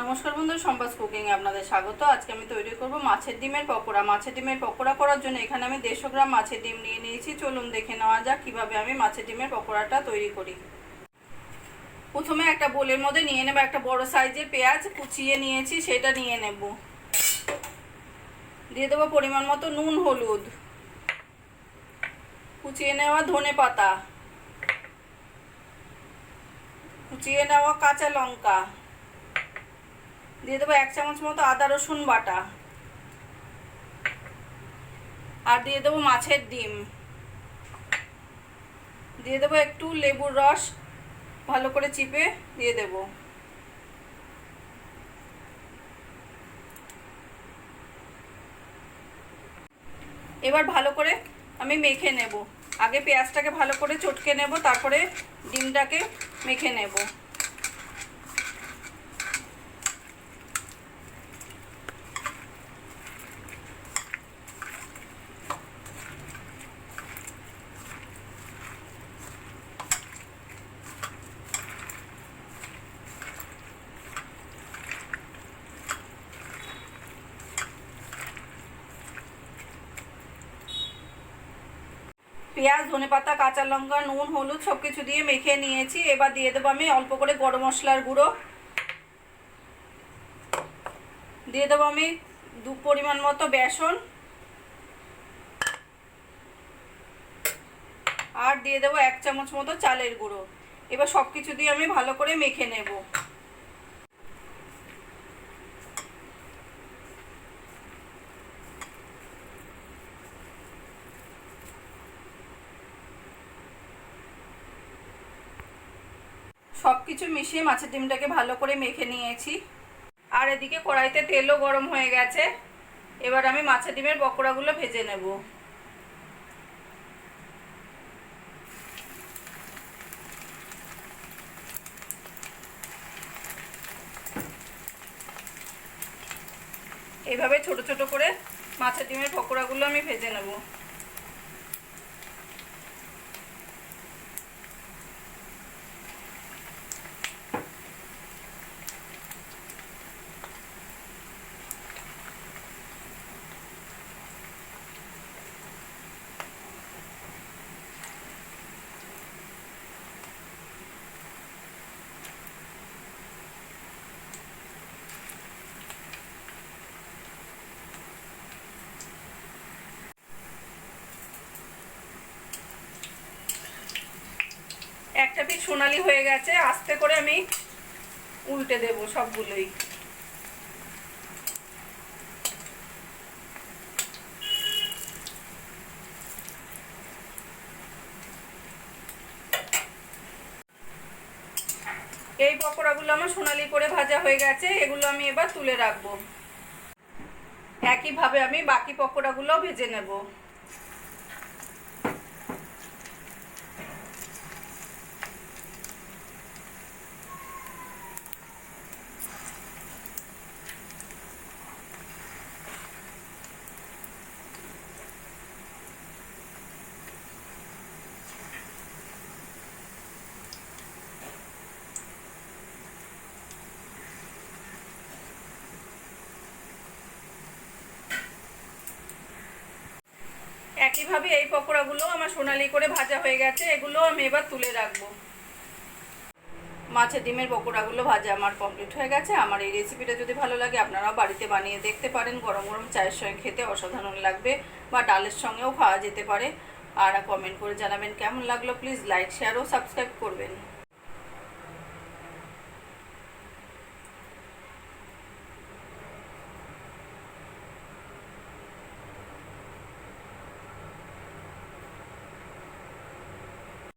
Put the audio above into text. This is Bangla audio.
নমস্কার বন্ধু সম্বাস কুকিং আপনাদের স্বাগত। আজকে আমি তৈরি করব মাছের ডিমের পকোড়া। মাছের ডিমের পকোড়া করার জন্য এখানে আমি দেড়শো গ্রাম মাছের ডিম নিয়ে নিয়েছি। চলুন দেখে নেওয়া যাক কীভাবে আমি মাছের ডিমের পকোড়াটা তৈরি করি। প্রথমে একটা বোলের মধ্যে নিয়ে নেব একটা বড় সাইজের পেঁয়াজ, কুচিয়ে নিয়েছি, সেটা নিয়ে নেব। দিয়ে দেবো পরিমাণ মতো নুন, হলুদ। কুচিয়ে নেওয়া ধনে পাতা। কুচিয়ে নেওয়া কাঁচা লঙ্কা। দিয়ে দেবো এক চামচ মতো আদা রসুন বাটা। আর দিয়ে দেবো মাছের ডিম। দিয়ে দেবো একটু লেবুর রস, ভালো করে চিপে দিয়ে দেব। এবার ভালো করে আমি মেখে নেব। আগে পেঁয়াজটাকে ভালো করে চটকে নেব, তারপরে ডিমটাকে মেখে নেব। পেঁয়াজ ধনে পাতা কাঁচা লঙ্কা, নুন, হলুদ সব কিছু দিয়ে মেখে নিয়েছি। এবার দিয়ে দেবো আমি অল্প করে গরম মশলার গুঁড়ো। দিয়ে দেবো আমি দু পরিমাণ মতো বেসন। আর দিয়ে দেবো এক চামচ মতো চালের গুঁড়ো। এবার সব কিছু দিয়ে আমি ভালো করে মেখে নেব। সব কিছু মিশিয়ে মাছের ডিমটাকে ভালো করে মেখে নিয়েছি। আর এদিকে কড়াইতে তেলও গরম হয়ে গেছে। এবার আমি মাছের ডিমের পকোড়াগুলো ভেজে নেব। এইভাবে ছোট ছোট করে মাছের ডিমের পকোড়াগুলো আমি ভেজে নেব। একটা পিস সোনালি হয়ে গেছে, আস্তে করে আমি উল্টে দেব সবগুলোই। এই পকোড়াগুলো আমার সোনালি করে ভাজা হয়ে গেছে, এগুলো আমি এবার তুলে রাখব। একইভাবে আমি বাকি পকোড়াগুলো ভেজে নেব। একইভাবে এই পকোড়াগুলো আমার সোনালি করে ভাজা হয়ে গেছে, এগুলো আমি এবার তুলে রাখব। মাছের ডিমের পকোড়াগুলো ভাজা আমার কমপ্লিট হয়ে গেছে। আমার এই রেসিপিটা যদি ভালো লাগে, আপনারাও বাড়িতে বানিয়ে দেখতে পারেন। গরম গরম চায়ের সঙ্গে খেতে অসাধারণ লাগবে বা ডালের সঙ্গেও খাওয়া যেতে পারে। আর কমেন্ট করে জানাবেন কেমন লাগল প্লিজ লাইক শেয়ার ও সাবস্ক্রাইব করবেন।